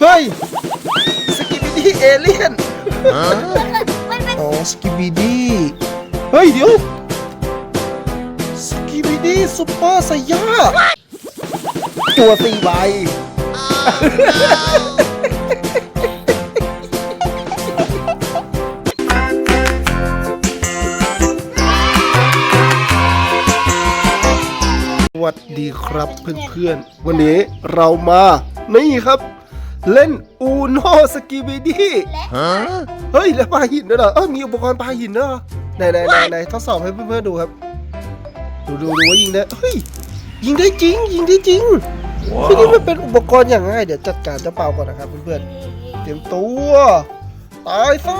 เฮ้ยสกิบิดี้เอเลี่ยนมันเป็นอ๋อสกิบิดี้เฮ้ยเดี๋ยวสกิบิดี้ซุปเปอร์ไซย่าตัวสี่ใบสวัสดีครับเพื่อนๆ วันนี้เรามา นี่ครับ เล่นอูโนสกิบิดี้เฮ้ย แล้วปลาหินด้วยเหรอ เออมีอุปกรณ์ปลาหินด้วยเหรอไหนไหนไหนไหนทดสอบให้เพื่อนๆดูครับ ดูดูดูว่ายิงได้เฮ้ย ยิงได้จริง ยิงได้จริงเฮ้ยนี่มันเป็นอุปกรณ์อย่างง่าย เดี๋ยวจัดการเจ้าเปาก่อนนะครับเพื่อนๆ เตรียมตัว ตายซะ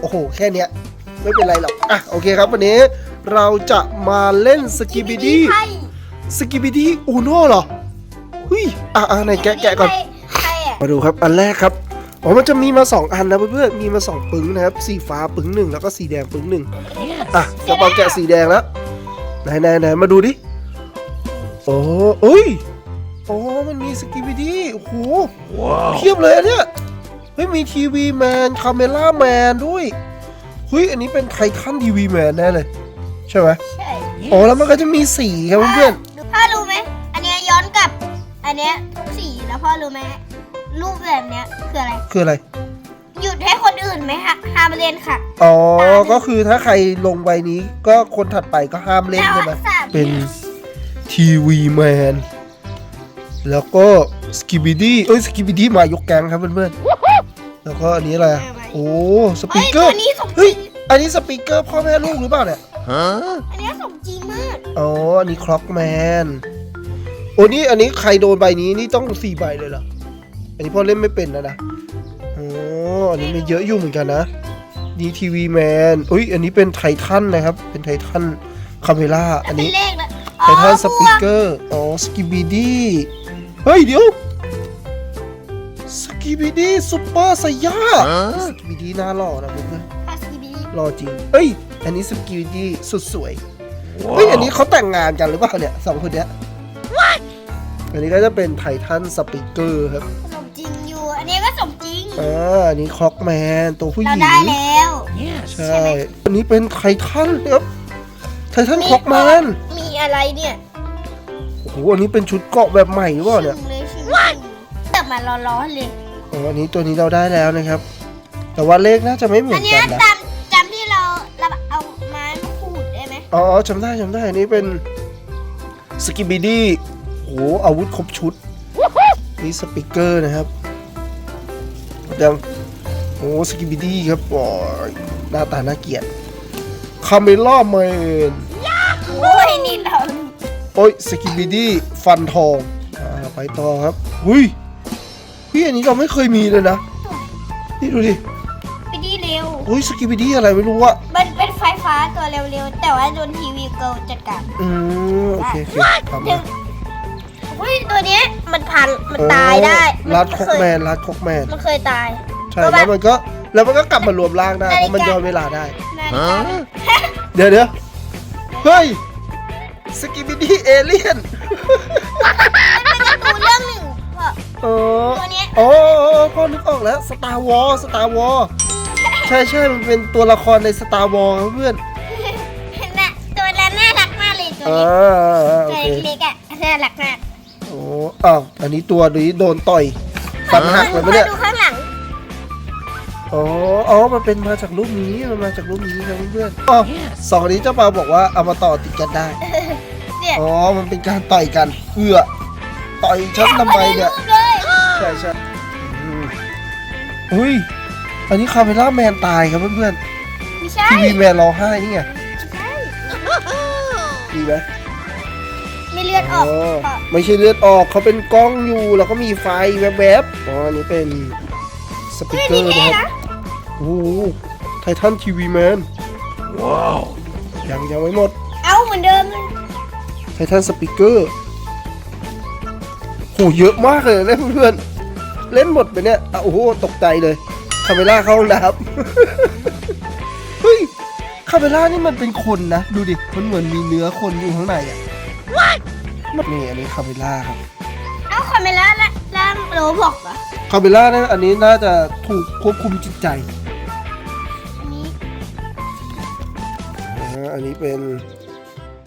โอ้โห แค่เนี้ย ไม่เป็นไรหรอก อะ โอเคครับวันนี้เราจะมาเล่นสกิบิดี้ใครสกิบิดี้อูโน่เหรอเฮ้ย อะอะไหนแกะแกะก่อนใคร อะมาดูครับอันแรกครับอ๋อมันจะมีมาสองอันนะเพื่อนๆมีมาสองปึ้งนะครับสีฟ้าปึ้งหนึ่งแล้วก็สีแดงปึ้งหนึ่งอะกระเป๋าแกะสีแดงแล้วไหนไหนไหนมาดูดิโอ้เอ้ยโอ้มันมีสกิบิดี้โอ้โหเพียบเลยอันเนี่ยเฮ้ยมีทีวีแมนคาเมล่าแมนด้วยเฮ้ยอันนี้เป็นไททันทีวีแมนแน่เลย ใช่ไหมใช่อ๋อแล้วมันก็จะมีสีครับเพื่อนพ่อรู้ไหมอันเนี้ยย้อนกลับ อันเนี้ยทุกสีแล้วพ่อรู้ไหม รูปแบบเนี้ยคืออะไรๆคืออะไร หยุดให้คนอื่นไหมฮะห้ามเล่นค่ะ อ๋อ ก็คือถ้าใครลงใบนี้ ก็คนถัดไปก็ห้ามเล่นใช่ไหมแล้วสาม เป็นทีวีแมน แล้วก็สกิบิดี้เอ้ยสกิบิดี้มายกแกงครับเพื่อนๆ แล้วก็อันนี้อะไรอะโอ้สปีเฮ้ยกเกอตัวร์ นี้สมจเฮ้ริยงอันนี้สปีกเกอร์พ่อแม่ลูกหรือเปล่าเนี่ย อันเนี้ยสมจริงมากอ๋อ อันนี้คล็อกแมน โอ้นี่ อันนี้ใครโดนใบนี้นี่ต้องสี่ใบเลยเหรอ อันนี้พ่อเล่นไม่เป็นนะนะอ๋ออันนี้มีเยอะอยู่เหมือนกันนะนี่ทีวีแมนอุ้ยอันนี้เป็นไททันนะครับ เป็นไททันคาเมล่าอันเป็นนี้เลขนะไททันสปีกเกอร์อ๋อสกิบิดี้เฮ้ยเดี๋ยวสกิบิดี้ซุปเปอร์ไซย่าสกิบิดี้น่าหล่อนะเพื่อนพาสกิบิดี้ๆหล่อจริงเฮ้ย อันนี้สกิบิดี้สุดสวยเฮ้ยอันนี้เขาแต่งงานกันหรือเปล่าเนี่ยสองคนเนี้ยอันนี้ก็จะเป็นไททันสปีกเกอร์ครับ อ่าอันนี้คล็อกแมนตัวผู้หเราญิง ได้แล้ว ใช่ อันนี้เป็นไททันครับ ไททันคล็อกแมน มีอะไรเนี่ยโอ้โห อันนี้เป็นชุดเกราะแบบใหม่หรือเปล่าเนี่ย ชิงเลยชิงแต่มาร้อนๆเลย อ๋อ อันนี้ตัวนี้เราได้แล้วนะครับ แต่ว่าเลขน่าจะไม่เหมือัอนนเนี้กัยนนะ จำจำที่เราเราเอาไม้มาขูดได้ไหมอ๋อจำได้จำได้ อันนี้เป็นสกิบิดี้โหอาวุธครบชุด นี่สปีกเกอร์นะครับ ยังโอ้สกิบิดี้ครับโอ้ยหน้าตาน่าเกลียดคาเมล่าแมนโอ้ยนี่เราโอ้ยสกิบิดี้ฟันทองอ่าไปต่อครับหุยเฮ้ยอันนี้เราไม่เคยมีเลยนะนี่ดูดิไปดีเร็ว โอ้ยสกิบิดี้อะไรไม่รู้อะมันเป็นไฟฟ้าตัวเร็วๆ แต่ว่าโดนทีวีเกิลจัดการอืมโอเคโอเคทำถึนะงเฮ้ยตัวเนี้ย มันพันมันตายได้ลัดคเคกยแมนลัดคกแมนมันเคยตาย ใช่เพราะแล้วว่ามันก็แล้วมันก็กลับมารวมร่างได้นาฬิกาเพราะมันย้อนเวลาได้ นาฬิกา เดี๋ยวเดี๋ยวเฮ้ยสกิบิดี้เอเลี่ยนมันเป็นการ์ตูนเรื่องหนึ่งพ่อ เออตัวเนี้ย โอ้พ่อนึกออกแล้วสตาร์วอลสตาร์วอลใช่ใช่มันเป็นตัวละครในสตาร์วอลเพื่อนน่ะตัวนั้นน่ารักมากเลยตัวอ่าเล็กโอตัวเค เล็กๆอะน่ารักมากโอ้อ้าวอันนี้ตัวนี้โดนต่อยฟันหักเลยปะเนี่ยดูข้างหลังอ๋ออ๋อมันเป็นมาจากรูปนี้มันมาจากรูปนี้ครับเพื่อนๆอ๋อสองอันนี้เจ้าปาบอกว่าเอามาต่อติดกันได้เนี่ยอ๋อมันเป็นการต่อยกันเอื้อต่อยฉันทำไมเนี่ยรูปเลยใช่ใช่อืมอุ้ยอันนี้คาเมล่าแมนตายครับเพื่อนไม่ใช่ๆทีวีแมนร้องไห้นี่ไงใช่ดีไหม ไม่เลือดออกอ๋อพ่อไม่ใช่เลือดออกเขาเป็นกล้องอยู่ แล้วก็มีไฟแวบๆอ๋ออันนี้เป็นสปีกเฮ้ยเกอนี่ร์เท่นะครับนะโอ้โหไททันทีวีแมน ว้าว ยังยังไม่หมด เอาเหมือนเดิมเลยไททันสปีกเกอร์โหเยอะมากเลยนะเพื่อนๆเล่นหมดไปเนี่ยอะโอ้โห ตกใจเลยคาเมล่าเข้าห้องน้ำเฮ้ยคาเมล่านี่มันเป็นคนนะ ดูดิ มันเหมือนมีเนื้อคนอยู่ข้างในอะ นี่อันนี้คาเมล่าครับเอาคาเมล่าละล่างไปโรบอกเหรอคาเมล่านะอันนี้น่าจะถูกควบคุมจิตใจอันนี้อ่าอันนี้เป็น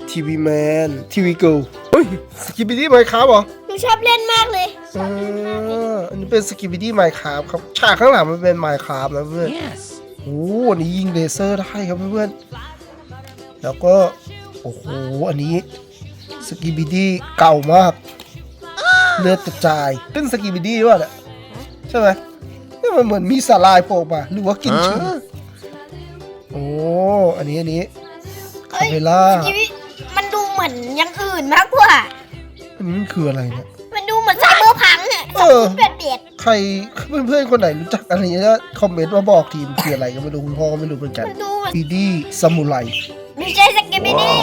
ทีวีแมนทีวีเกิลเฮ้ยสกิบิดี้ไมค์ครับเหรอหนูชอบเล่นมากเลยอ่าอันนี้เป็นสกิบิดี้ไมค์ครับครับฉากข้างหลังมันเป็นไมค์ครับนะเพื่อน Yes. โอ้โหอันนี้ยิงเลเซอร์ได้ครับเพื่อนๆแล้วก็โอ้โหอันนี้ สกิบิดี้เก่ามากเลือดกระจายเป็นสกิบิดี้ด้วยเนี่ยใช่ไหมนี่มันเหมือนมีสาลายโผล่มาหรือว่ากินเชื้อโอ้อันนี้อันนี้เอ้ยคาเมล่าชีวิตมันดูเหมือนอย่างอื่นมากกว่าอันนี้มันคืออะไรเนี่ยมันดูเหมือนไซเบอร์พังอะเออเบ็ดเบ็ดใครเพื่อนๆคนไหนรู้จักอะไรเงี้ยคอมเมนต์มาบอกทีมคืออะไรก็ไม่รู้คุณพ่อก็ไม่รู้เหมือนกันมันดูเหมือนบีดี้ซามูไรไม่ใช่สกิปปี้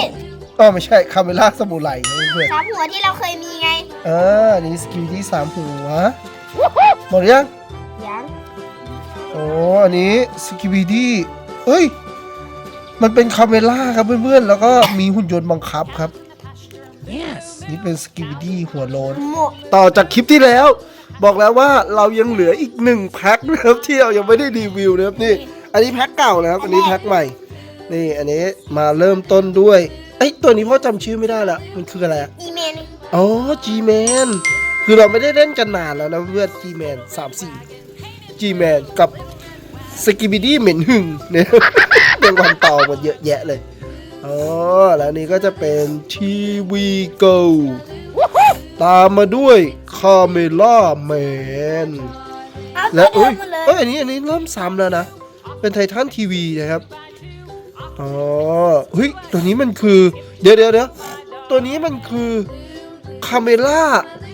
ดี้อ๋อไม่ใช่คาเมล่าซามูไรนะเพื่อนสามหัวที่เราเคยมีไง ๆอ่าอันนี้สกิลที่สามหัวหมดหรือยัง ยังโอ้อันนี้สกิลดี้เฮ้ย มันเป็นคาเมล่าครับเพื่อนๆ แล้วก็มีหุ่นยนต์บังคับครับ Yes. นี่เป็นสกิลดี้หัวโลน หมวกต่อจากคลิปที่แล้ว บอกแล้วว่าเรายังเหลืออีกหนึ่งแพ็คนะครับที่เรายังไม่ได้รีวิวนะครับนี่ อันนี้แพ็คเก่านะครับ อันนี้แพ็คใหม่ นี่อันนี้มาเริ่มต้นด้วยไอ้ยตัวนี้พ่อจำชื่อไม่ได้ละมันคืออะไรอะอีเมลอ๋อ G-Man คือเราไม่ได้เล่นกันนานแล้วนะเพื่อน G-Man สามสี่ G-Man กับสกิบิดี้เหม็นหึงเนี่ยเป็นวันต่อหมดเยอะแยะเลยอ๋อแล้วนี่ก็จะเป็นทีวีเกิลตามมาด้วยคาเมล่าแมนเอาและตัวเอ้เดิยมมาเลยเอ้ยอันนี้อันนี้เริ่มซ้ำแล้วนะ เป็นไททันทีวีนะครับ อ๋อเฮ้ยตัวนี้มันคือ เดี๋ยวเดี๋ยวเดี๋ยวตัวนี้มันคือคาเมล่า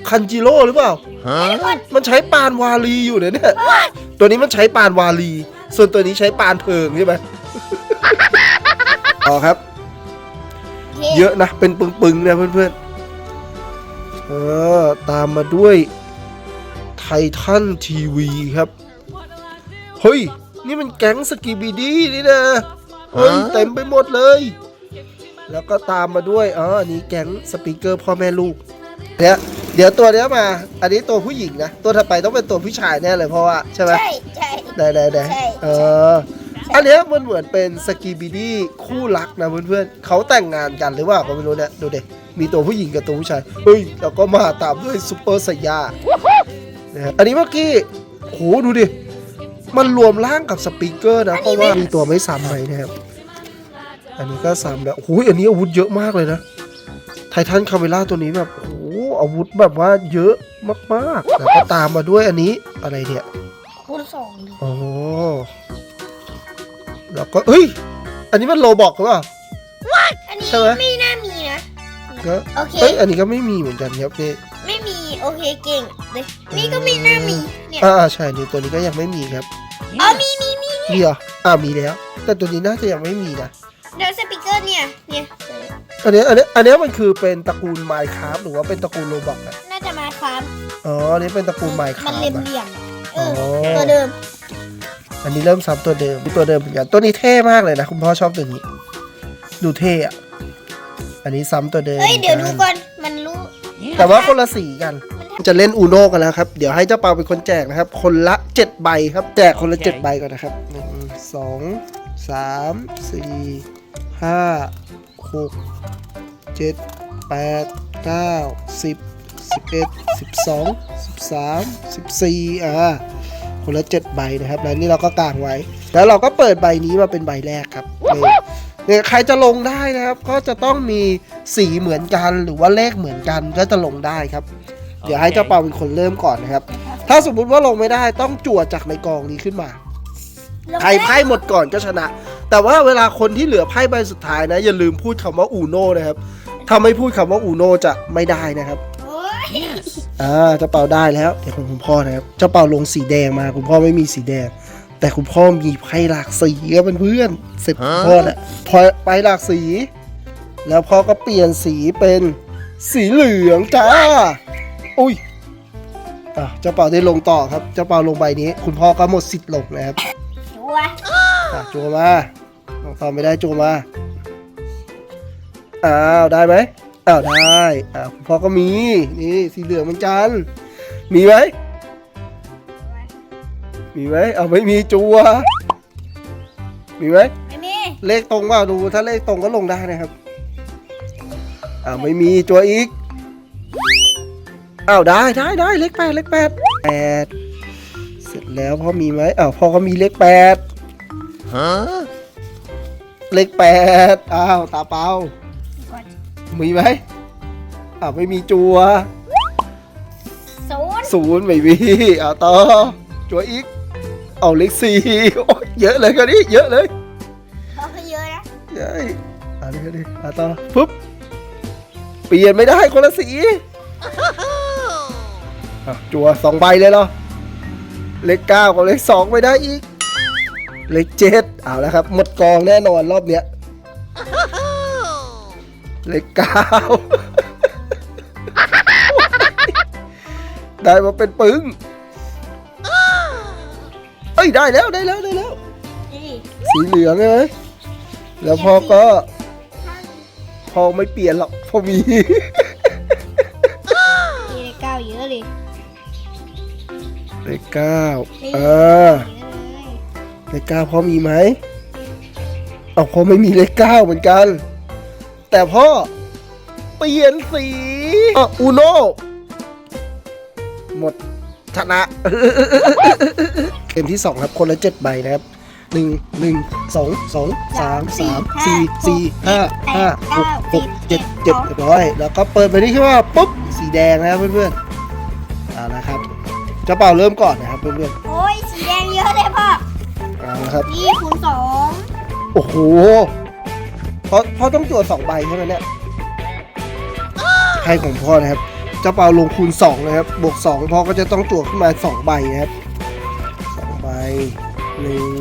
คันจิโร่หรือเปล่า Huh? มันใช้ปานวาลีอยู่เนี่ย ตัวนี้มันใช้ปานวาลี ส่วนตัวนี้ใช้ปานเพิงใช่ไหมอ๋อครับโคเยอะนะ เป็นปึงๆนะเพื่อนๆ เออ ตามมาด้วยไททันทีวีครับ เฮ้ย นี่มันแก๊งสกีบีดี้นี่นะ เฮ้ยฮะเต็มไปหมดเลย แล้วก็ตามมาด้วยอ๋ออันนี้แก๊งสปีกเกอร์พ่อแม่ลูกเดี๋ยวเดี๋ยวตัวเนี้ยมา อันนี้ตัวผู้หญิงนะ ตัวถัดไปต้องเป็นตัวผู้ชายแน่เลยเพราะว่าใช่ไหมใช่ใช่ได้ได้ได้ใช่เออ อันเนี้ยมันเหมือนเป็นสกีบีดี้คู่รักนะเพื่อนๆเขาแต่งงานกันหรือว่าก็ไม่รู้เนี่ยดูเด็มีตัวผู้หญิงกับตัวผู้ชาย เฮ้ย แล้วก็มาตามด้วยซูเปอร์ไซย่านะครับอันนี้เมื่อกี้โหดูดิ มันรวมร่างกับสปีกเกอร์นะเพราะว่ามีตัวไม่ซ้ำไหมนะครับ อันนี้ก็ซ้ำแล้วโอ้ยอันนี้อาวุธเยอะมากเลยนะ ไททันคาเมล่าตัวนี้แบบโอ้โหอาวุธแบบว่าเยอะมากๆแล้วก็ตามมาด้วยอันนี้อะไรเนี่ยคูณสองเลยโอ้แล้วก็เฮ้ย อันนี้มันโลบอกหรือเปล่าอันนี้ใช่ไหมไม่น่ามีนะก็โอเคเอ้ยอันนี้ก็ไม่มีเหมือนกันครับนี่ไม่มีโอเคเก่งเลยนี่ก็ไม่น่ามีเนี่ยอ่าใช่นี่ตัวนี้ก็ยังไม่มีครับ อ๋อมีมีมีมีเหรออ่ามีแล้ว แต่ตัวนี้น่าจะยังไม่มีนะเดี๋ยวสปีกเกอร์เนี่ยเนี่ยอันนี้อันนี้อันนี้มันคือเป็นตระกูลไมค์คราฟหรือว่าเป็นตระกูลโลบอกอะน่าจะมาครับอ๋ออันนี้เป็นตระกูลไมค์คมัรานฟเหลี่ยมอะเหลี่ยมๆเอออ๋อตัวเดิมอันนี้เริ่มซ้ำตัวเดิมตัวเดิมเหมือนกันตัวนี้เท่มากเลยนะคุณพ่อชอบตัวนี้ ดูเท่อะอันนี้ซ้ำตัวเดิมเอ้ยเดี๋ยวหดูมือนก่กันอนมันรู้แต่ว่าคนละสีกัน จะเล่นอูโนกันแล้วครับ เดี๋ยวให้เจ้าเปาเป็นคนแจกนะครับ คนละเจ็ดใบครับ แจกคนละโอเคเจ็ดใบก่อนนะครับหนึ่งสองสามสี่ห้าหกเจ็ดแปดเก้าสิบสิบเอ็ดสิบสองสิบสามสิบสี่อ่าคนละเจ็ดใบนะครับ แล้วนี่เราก็กางไว้ แล้วเราก็เปิดใบนี้มาเป็นใบแรกครับนี่เนี่ยใครจะลงได้นะครับ ก็จะต้องมีสีเหมือนกันหรือว่าเลขเหมือนกันก็จะลงได้ครับ เดี๋ยวให้เจ้าเปาเป็นคนเริ่มก่อนนะครับ ถ้าสมมุติว่าลงไม่ได้ต้องจั่วจากในกองนี้ขึ้นมา ใครไพ่หมดก่อนก็ชนะ แต่ว่าเวลาคนที่เหลือไพ่ใบสุดท้ายนะ อย่าลืมพูดคำว่าอูโน่นะครับ ถ้าไม่พูดคำว่าอูโน่จะไม่ได้นะครับโอ้ย Yes. อ่าเจ้าเปาได้แล้วเดี๋ยวของคุณพ่อนะครับ เจ้าเปาลงสีแดงมา คุณพ่อไม่มีสีแดง แต่คุณพ่อมีไพ่หลากสีครับเพื่อนๆเสร็จคุณพ่อน่ะพอไปหลากสี แล้วพ่อก็เปลี่ยนสีเป็นสีเหลืองจ้า อุ้ยอะเจ้าเปาได้ลงต่อครับ เจ้าเปาลงใบนี้ คุณพ่อก็หมดสิทธิ์ลงนะครับชัวร์อะโจมาลงต่อไม่ได้โจมาอ้าวได้ไหมอ้าวได้อ้าวคุณพ่อก็มีนี่สีเหลืองเหมือนกันมีไหมมีไหมเอาไม่มีจัว มีไหมไม่มีเลขตรงว่าดูถ้าเลขตรงก็ลงได้นะครับอ้าวไม่มีจัวอีก อ้าวได้ได้ได้เลขแปดเลขแปดแปดเสร็จแล้วพ่อมีไหมอ้าวพ่อก็มีเลขแปดเลขแปดอ้าวตาเปามีไหมอ้าวไม่มีจัวศูนย์ศูนย์ไม่มีอ้าวต่อจัวอีกเอาเลขสี่โอ้ยเยอะเลยกันนี้เยอะเลยเขาก็เยอะนะเย้ยอ่านเลยดิอ่านต่อปุ๊บเปลี่ยนไม่ได้คนละสี อะจัวสองใบเลยเหรอ เลขเก้ากับเลขสองไม่ได้อีก เลขเจ็ดเอาแล้วครับ หมดกองแน่นอนรอบเนี้ย เลขเก้า ได้มาเป็นปึ้ง เอ้ยได้แล้วได้แล้วได้แล้ว นี่สีเหลืองใช่ไหมแล้วพ่อก็ พ่อไม่เปลี่ยนหรอกพ่อมี เลขเก้านี่อ่าเลขเก้าพ่อมีไหมเอาพ่อไม่มีเลขเก้าเหมือนกัน แต่พ่อเปลี่ยนสีอะอูโนหมดชนะเกมที่สองครับคนละเจ็ดใบนะครับหนึ่งหนึ่งสองสองสามสามสี่สี่ห้าห้าหกหกเจ็ดเจ็ดเรียบร้อยแล้วก็เปิดไปที่ขึ้นมาปุ๊บสีแดงนะครับเพื่อนๆเอาละครับเจ้าเป่าเริ่มก่อนนะครับเพื่อนโอ้ยสีแดงเยอะเลยพ่อๆเอาละครับ นี่คูณสองโอ้โหเพราะพ่อต้องจวดสองใบใช่ไหมเนี่ยไพ่ของพ่อนะครับเจ้าเปาลงคูณสองนะครับ บวกสองพ่อก็จะต้องจวดขึ้นมาสองใบนะครับสองใบหนึ่ง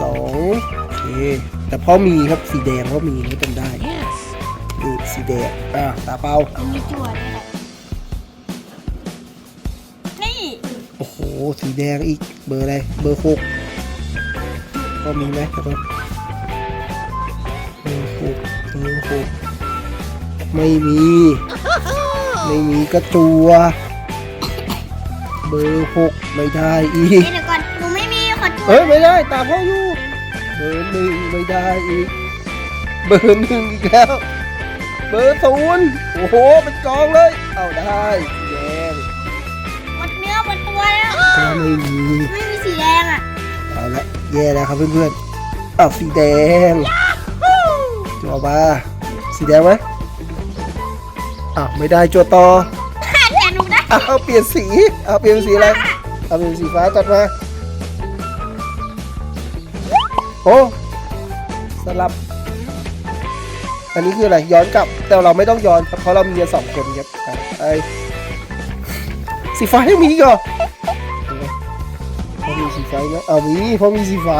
สองโอเค แต่พ่อมีครับสีแดงพ่อมีไม่จำได้นี่สีแดงอะตาเปามีจวดด้ว สีแดงอีก เบอร์อะไร เบอร์หกพ่อมีไหมครับเบอร์หกเบอร์หกไม่มี ไม่มีกระจัว เบอร์หกไม่ได้อีกนี่เดี๋ยวก่อนหนูไม่มีขอจวดเฮ้ยไม่ได้ตามพ่ออยู่ เบอร์หนึ่งไม่ได้อีก เบอร์หนึ่งอีกแล้ว เบอร์ศูนย์โอ้โหเป็นกองเลย เอาได้ ก็ไม่มีไม่มีสีแดงอะ เอาละแย่แล้วครับเพื่อนๆอ้าวสีแดงจัวมาสีแดงไหมอ้าวไม่ได้จัวต่อแต่หนูได้อ้าวเปลี่ยนสีอ้าวเปลี่ยนเป็นสีอะไรเอาเปลี่ยนเป็นสีฟ้าจัดมาโอ้สลับ อันนี้คืออะไรย้อนกลับ แต่เราไม่ต้องย้อนครับเพราะเรามีกันสองคนครับอะไอสีฟ้ายังมีอีกเหรอ พอมีสีฟ้าไหมเอามีพอมีสีฟ้า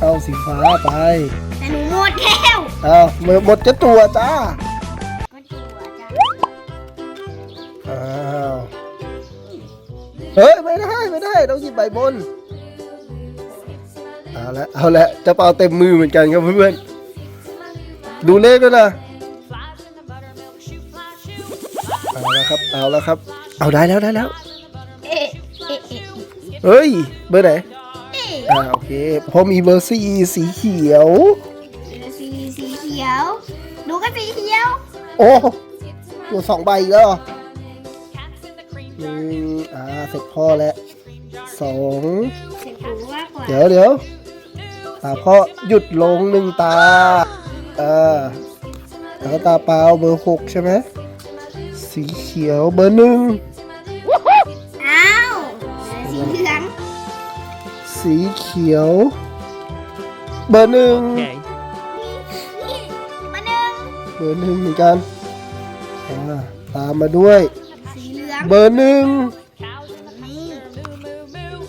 เอาสีฟ้าไป แต่หนูหมดแล้วเอาหมดหมดจะตัวจ้าก็จวดจ้ะอ้าวเฮ้ยไม่ได้ไม่ได้ต้องหยิบใบบน เอาละเอาละจะเป่าเต็มมือเหมือนกันครับเพื่อนๆดูเลขด้วยนะ เอาละครับ เอาละครับ เอาได้แล้วได้แล้ว เอ๊ะเอ๊ะเอ๊ะเฮ้ย เบอร์ไหนเอ๊ะอ่าโอเคพอมีเบอร์สี่สีเขียว สีสีเขียว ดูก็สีเขียว โอ้ตัวสองใบอีกแล้วเหรอหนึ่งอ่าเสร็จพ่อแล้วสองเสร็จหนูมากกว่าเดี๋ยวเดี๋ยวตาพ่อหยุดลงหนึ่งตาเออแล้วก็ตาเปล่าเบอร์หกใช่ไหมสีเขียวเบอร์หนึ่ง สีเขียว เบอร์หนึ่งนี่มาหนึ่งเบอร์หนึ่งเหมือนกันอ่าตามมาด้วย สีเหลืองเบอร์หนึ่งนี่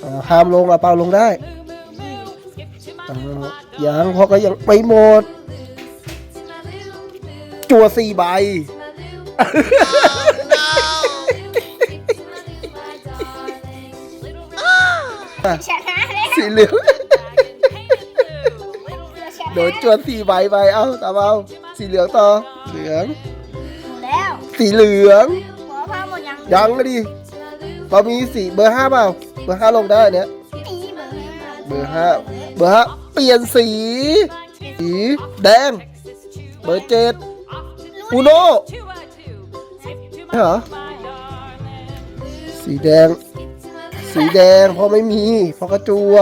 อ่าห้ามลงอะเปล่าลงได้อ่ายังเพราะก็ยังไม่หมด จัวสี่ใบชนะแล้ว สีเหลืองชนะโดนจวนสี่ใบไปเอ้าตามเอาสีเหลืองต่อเหลืองหมดแล้วสีเหลืองหัวผ้าหมดยังยังก็ดิพเรามีสีเบอร์ห้าเปล่าเบอร์ห้าลงได้เนี้ยนี่เบอร์ห้าเบอร์ห้าเบอร์ห้าเปลี่ยนสีสีแดง เบอร์เจ็ดอูโน่ใช่เหรอสีแดง สีแดงเพราะไม่มีเพราะกระจัว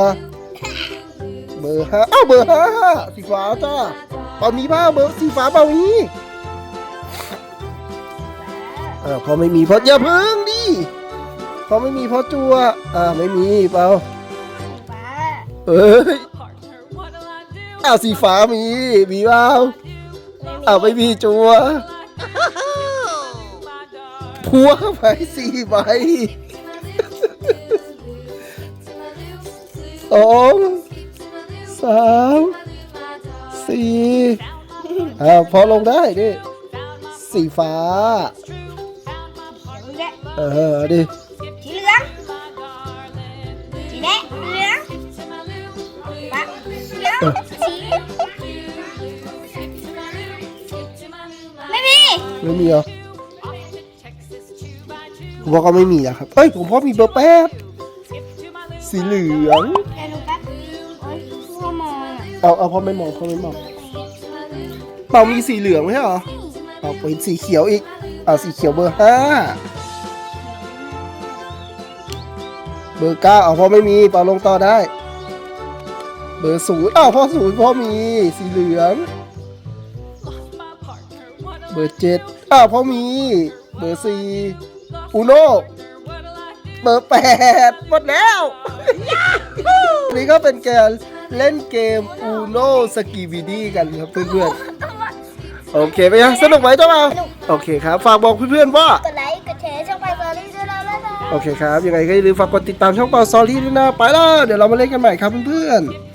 เบอร์ห้าอ้าวเบอร์ห้าสีฟ้าจ้าเปล่ามีเปล่าเบอร์สีฟ้าเปล่ามีเออพอไม่มีเพราะอย่าพึ่งดิพอไม่มีเพราะจัวอ่าไม่มีเปล่าฟ้าเอ้ยอ้าวสีฟ้ามีมีเปล่าอ้าวไม่มีจัวพัวเข้าไปสี่ใบ สองสามสี่อ่าพอลงได้ดิสีฟ้าสีแดงเออดิ สีเหลืองสีแดงเหลืองฟ้าเหลืองสีไม่มีไม่มีเหรอผมว่าก็ไม่มีอะครับ เอ้ย ผมว่ามีเบอร์แปดสีเหลืองเดี๋ เอาเอาพอไม่มองพอไม่มองเปล่ามีสีเหลืองไหมเหรอเอาเป็นสีเขียวอีก เอาสีเขียวเบอร์ห้าเบอร์เก้าเอาพอไม่มีเปล่าลงต่อได้ เบอร์ศูนย์อ้าวพอศูนย์พอมีสีเหลือง เบอร์เจ็ดอ้าวพอมี เบอร์สี่อูโนเบอร์แปดหมดแล้ว นี่ก็เป็นการ เล่นเกม Uno s k i b i d y กันครับเพื่อนๆ โอเคไหมฮะสนุกไหมเจ้าบ่าวโอเคครับ ฝากบอกเพื่อนๆว่า กดไลค์กดแชร์ช่องไปเบอร์รี่ด้วยนะบ๊ายบายโอเคครับ ยังไงก็อย่าลืมฝากกดติดตามช่องเป่าซอรี่ด้วยนะ ไปแล้ว เดี๋ยวเรามาเล่นกันใหม่ครับเพื่อนๆ